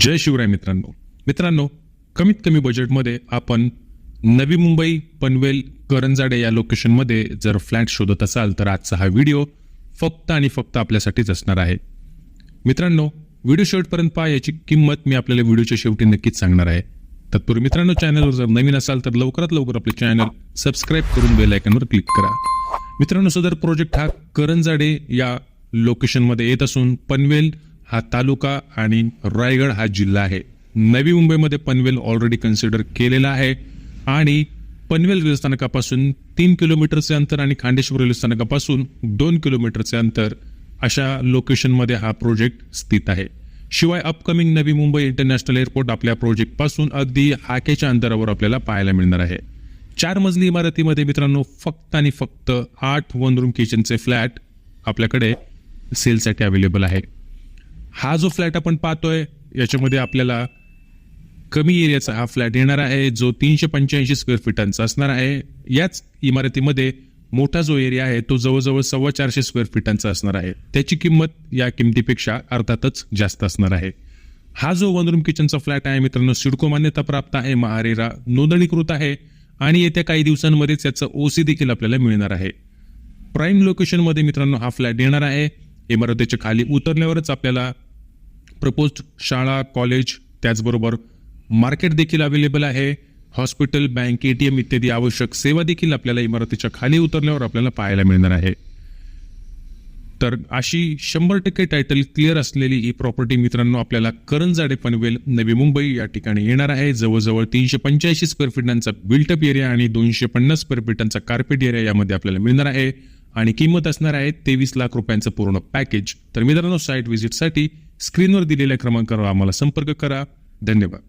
जय शिवराय मित्रांनो. मित्रांनो कमीत कमी बजेटमध्ये आपण नवी मुंबई पनवेल करंजाडे या लोकेशनमध्ये जर फ्लॅट शोधत असाल तर आजचा हा व्हिडिओ फक्त आणि फक्त आपल्यासाठीच असणार आहे. मित्रांनो व्हिडिओ शेवटपर्यंत पहा याची किंमत मी आपल्याला व्हिडिओच्या शेवटी नक्कीच सांगणार आहे. तत्पूर्वी मित्रांनो चॅनलवर जर नवीन असाल तर लवकरात लवकर आपले चॅनल सबस्क्राईब करून बेल आयकॉनवर क्लिक करा. मित्रांनो सदर प्रोजेक्ट हा करंजाडे या लोकेशनमध्ये येत असून पनवेल हा तालुका आणि रायगड हा जिल्हा आहे. नवी मुंबईमध्ये पनवेल ऑलरेडी कन्सिडर केलेला आहे. आणि पनवेल रेल्वे स्थानकापासून तीन किलोमीटरचे अंतर आणि खांडेश्वर रेल्वे स्थानकापासून दोन किलोमीटरचे अंतर अशा लोकेशनमध्ये हा प्रोजेक्ट स्थित आहे. शिवाय upcoming Navi Mumbai international airport आपल्या प्रोजेक्टपासून अगदी हाकेच्या अंतरावर आपल्याला पाहायला मिळणार आहे. चार मजली इमारतीमध्ये मित्रांनो फक्त आणि फक्त आठ वन रूम किचनचे फ्लॅट आपल्याकडे सेलसाठी अवेलेबल आहे. हा जो फ्लॅट आपण पाहतोय याच्यामध्ये आपल्याला कमी एरियाचा हा फ्लॅट येणार आहे जो तीनशे पंच्याऐंशी स्क्वेअर फीटांचा असणार आहे. याच इमारतीमध्ये मोठा जो एरिया आहे तो जवळजवळ सव्वा चारशे स्क्वेअर फीटांचा असणार आहे. त्याची किंमत या किमतीपेक्षा अर्थातच जास्त असणार आहे. हा जो वन रूम किचनचा फ्लॅट आहे मित्रांनो सिडको मान्यता प्राप्त आहे. महारेरा नोंदणीकृत आहे आणि येत्या काही दिवसांमध्येच याचं ओसी देखील आपल्याला मिळणार आहे. प्राईम लोकेशनमध्ये मित्रांनो हा फ्लॅट येणार आहे. इमारतीच्या खाली उतरल्यावरच आपल्याला प्रपोज्ड शाळा कॉलेज त्याचबरोबर मार्केट देखील अवेलेबल आहे. हॉस्पिटल बँक एटीएम इत्यादी आवश्यक सेवा देखील आपल्याला इमारतीच्या खाली उतरल्यावर आपल्याला पाहायला मिळणार आहे. तर अशी शंभर टक्के टायटल क्लिअर असलेली ही प्रॉपर्टी मित्रांनो आपल्याला करंजाडे पनवेल नवी मुंबई या ठिकाणी येणार आहे. जवळजवळ तीनशे पंच्याऐंशी स्क्वेअर फीटांचा बिल्टअप एरिया आणि दोनशे पन्नास स्क्वेअर फीटांचा कार्पेट एरिया यामध्ये आपल्याला मिळणार आहे. आणि किंमत असणार आहे तेवीस लाख रुपयांचं पूर्ण पॅकेज तर मित्रांनो साईट व्हिजिटसाठी स्क्रीनवर दिलेल्या क्रमांकावर आम्हाला संपर्क करा. धन्यवाद.